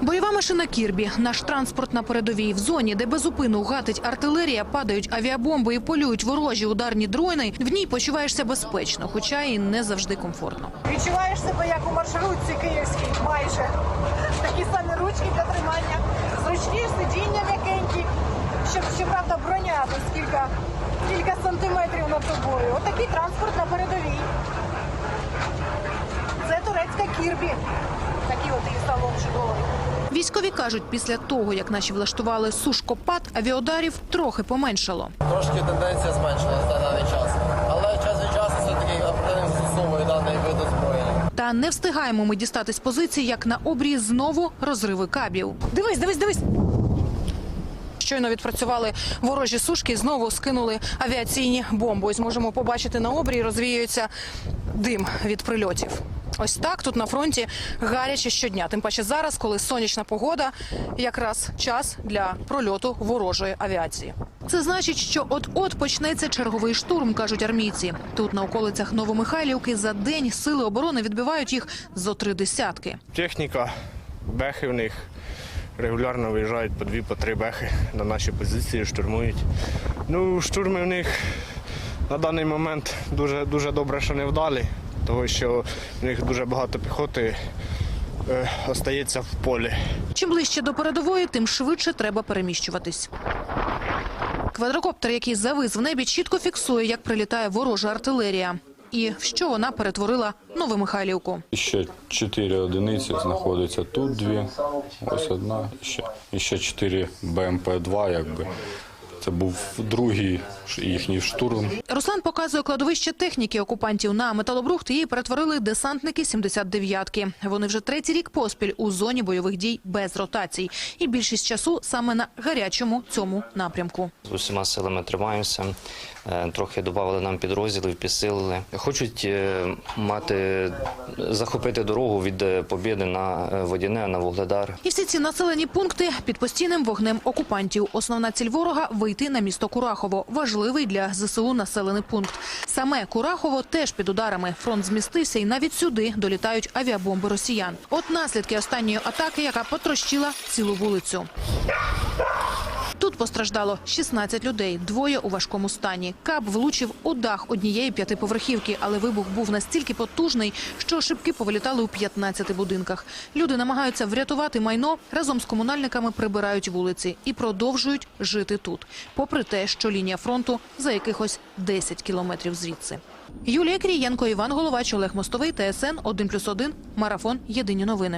Бойова машина Кірбі, наш транспорт на передовій в зоні, де безупину гатить артилерія, падають авіабомби і полюють ворожі ударні дрони. В ній почуваєшся безпечно, хоча і не завжди комфортно. Відчуваєш себе як у маршрутці київській, майже. Такі самі ручки для тримання, зручні сидіння м'якенькі. Щоб щоправда броня десь кілька, кілька сантиметрів над тобою. Отакий транспорт на передовій. Це турецька кірбі. Такий от її салон чудовий. Військові кажуть, після того як наші влаштували сушкопад, авіаударів трохи поменшало. Трошки тенденція зменшилася на даний час. Але час від часу все-таки оперативно застосовує даний вид озброєння. Та не встигаємо ми дістати з позиції, як на обрії знову розриви кабів. Дивись, дивись, дивись. Щойно відпрацювали ворожі сушки, і знову скинули авіаційні бомби. Ось можемо побачити на обрії, розвіюється дим від прильотів. Ось так тут на фронті гаряче щодня. Тим паче зараз, коли сонячна погода, якраз час для прольоту ворожої авіації. Це значить, що от-от почнеться черговий штурм, кажуть армійці. Тут на околицях Новомихайлівки за день сили оборони відбивають їх зо три десятки. Техніка, бехи в них регулярно виїжджають по дві, по три бехи на наші позиції, штурмують. Ну, штурми в них на даний момент дуже, дуже добре, що не вдалі, тому що в них дуже багато піхоти е, остається в полі. Чим ближче до передової, тим швидше треба переміщуватись. Квадрокоптер, який завис в небі, чітко фіксує, як прилітає ворожа артилерія. І в що вона перетворила Новомихайлівку. Ще чотири одиниці знаходяться тут дві, ось одна, і ще, і ще чотири БМП-2, якби. Це був другий їхній штурм. Руслан показує кладовище техніки окупантів на металобрухт. Її перетворили десантники 79-ки. Вони вже третій рік поспіль у зоні бойових дій без ротацій. І більшість часу саме на гарячому цьому напрямку. З усіма силами тримаємося. Е, Трохи додали нам підрозділів, підсилили. Хочуть е, мати захопити дорогу від е, Побєди на Водяне, на Вугледар. І всі ці населені пункти під постійним вогнем окупантів. Основна ціль ворога – вийти на місто Курахово. Важливий для ЗСУ населений пункт. Саме Курахово теж під ударами. Фронт змістився і навіть сюди долітають авіабомби росіян. От наслідки останньої атаки, яка потрощила цілу вулицю. Тут постраждало 16 людей, двоє у важкому стані. Кап влучив у дах однієї п'ятиповерхівки, але вибух був настільки потужний, що шибки повилітали у 15 будинках. Люди намагаються врятувати майно, разом з комунальниками прибирають вулиці і продовжують жити тут, попри те, що лінія фронту за якихось 10 кілометрів звідси. Юлія Крієнко, Іван Головач, Олег Мостовий, ТСН 1+,1, Марафон. Єдині новини.